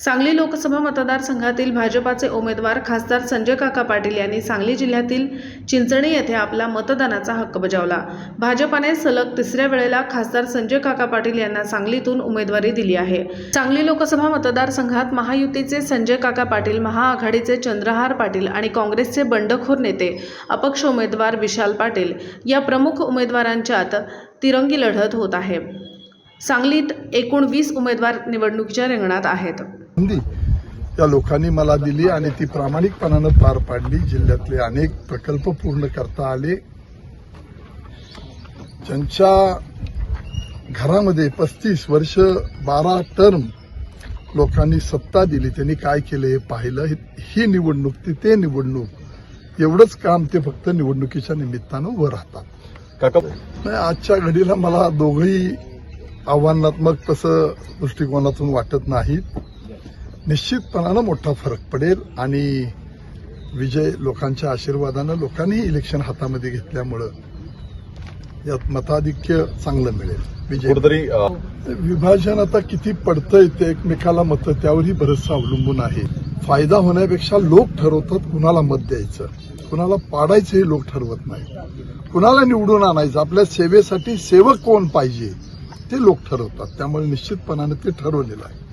सांगली लोकसभा मतदारसंघातील भाजपाचे उमेदवार खासदार संजय काका पाटील यांनी सांगली जिल्ह्यातील चिंचणी येथे आपला मतदानाचा हक्क बजावला. भाजपाने सलग तिसऱ्या वेळेला खासदार संजय काका पाटील यांना सांगलीतून उमेदवारी दिली आहे. सांगली लोकसभा मतदारसंघात महायुतीचे संजय काका पाटील महाआघाडीचे चंद्रहार पाटील आणि काँग्रेसचे बंडखोर नेते अपक्ष उमेदवार विशाल पाटील या प्रमुख उमेदवारांच्यात तिरंगी लढत होत आहे. सांगलीत एकूण वीस उमेदवार निवडणुकीच्या रिंगणात आहेत. संधी त्या लोकांनी मला दिली आणि ती प्रामाणिकपणानं पार पाडली. जिल्ह्यातले अनेक प्रकल्प पूर्ण करता आले. ज्यांच्या घरामध्ये पस्तीस वर्ष बारा टर्म लोकांनी सत्ता दिली त्यांनी काय केलं हे पाहिलं. ही- निवडणूक ती ते निवडणूक एवढंच काम ते फक्त निवडणुकीच्या निमित्तानं उभं राहतात. नाही, आजच्या घडीला मला दोघंही आव्हानात्मक तसं दृष्टिकोनातून वाटत नाहीत. निश्चितपणानं मोठा फरक पडेल आणि विजय लोकांच्या आशीर्वादानं लोकांनीही इलेक्शन हातामध्ये घेतल्यामुळं यात मताधिक्य चांगलं मिळेल. विजय. विभाजन आता किती पडतंय ते एकमेकाला मतं त्यावरही बरंचसं अवलंबून आहे. फायदा होण्यापेक्षा लोक ठरवतात कुणाला मत द्यायचं. कुणाला पाडायचं हे लोक ठरवत नाही. कुणाला निवडून आणायचं? आपल्या सेवेसाठी सेवक कोण पाहिजे? ते लोक ठरवतात. त्यामुळे निश्चितपणाने ते ठरवलेलं आहे.